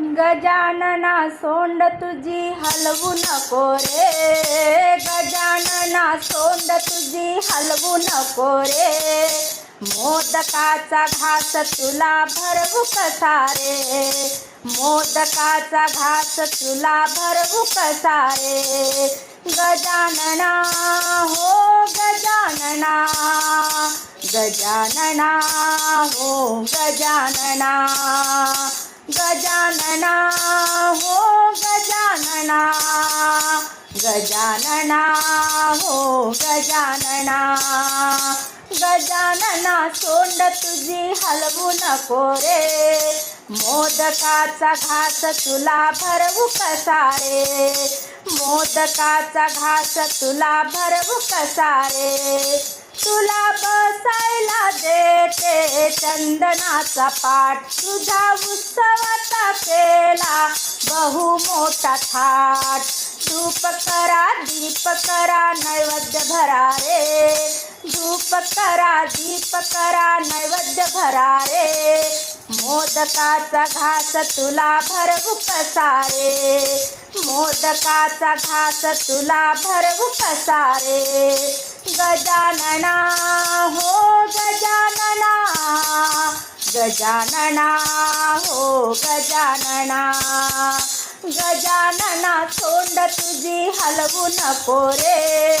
गजानना सोंड तुझी हलवू नको रे. गजानना सोंड तुझी हलवू नको रे. मोदकाचा घास तुला भरवू कसा रे? मोदकाचा घास तुला भरवू कसा रे? गजानना हो गजानना. गजानना हो गजानना. गजानना हो गजानना गजानना हो गजानना गजानना सोंड तुझी हलवू नको रे. मोदकाचा घास तुला भरवू कसा रे? मोदकाचा घास तुला भरवू कसा रे? तुला बसायला देते चंदनाचा पाठ. तुझा उत्सवाचा केला बहु मोठा थाट. धूप करा दीप करा नैवेद्य भरा रे. धूप करा दीप करा नैवेद्य भरा रे. मोदकाचा घास तुला भरवू कसा रे मोदकाचा घास तुला भरवू कसा रे गजानना हो गजानना गजानना हो गजानना गजानना तोंड तुझी हलवू नको रे.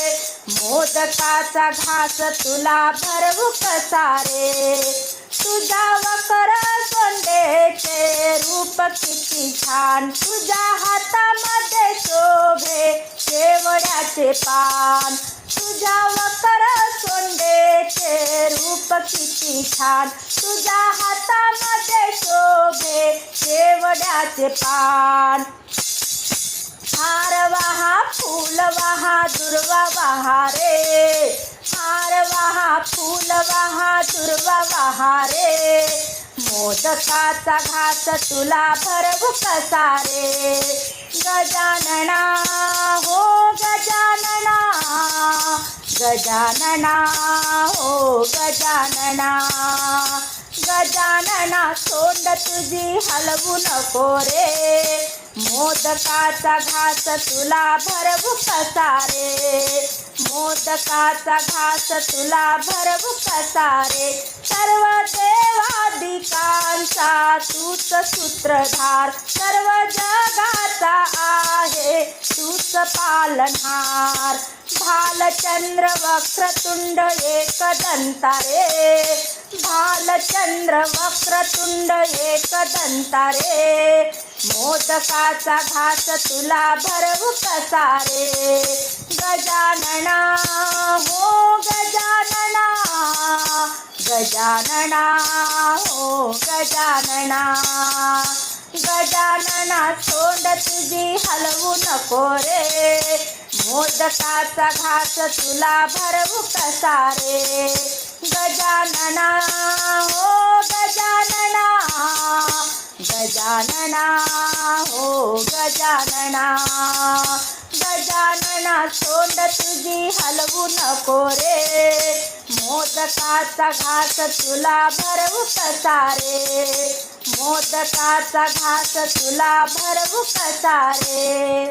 मोदकाचा घास तुला भरवू कसा रे? तुझा वकर सोंडेचे रूप किती छान. तुझ्या हातामध्ये शोभे शेवड्याचे पान. तुझ्या वकर सोंडेचे रूप किती छान. तुझ्या हातामध्ये शोभे शेवड्याचे पान. हार वाहा फूल वाहा दुर्वा वाहा रे. हार वाहा फूल वाहा दुर्वा वाहा रे. मोदकाचा घास तुला भरवू कसा रे? गजानना हो गजानना हो गजानना गजानना सोंड तुझी हलवू नको रे. मोदकाचा घास तुला भरवू कसा रे? मोदकाचा घास तुला भरवू कसा रे? सर्व देवादिकांचा तूच सूत्रधार सर्व जगाचा आहे. पालनहार भालचंद्र वक्रतुंड एकदंता रे भालचंद्र वक्रतुंड एकदंता रे मोदकाचा घास तुला भरवू कसा रे गजानना हो गजानना गजानना हो गजानना. गजानना सोंड तुझी हलवू नको रे. मोदकाचा घास तुला भरवू कसा रे गजानना हो गजानना गजानना हो गजानना. गजानना सोंड तुझी हलवू नको रे. मोदकाचा घास तुला भरवू कसा रे मोदकाचा घास तुला भरवू कसा रे?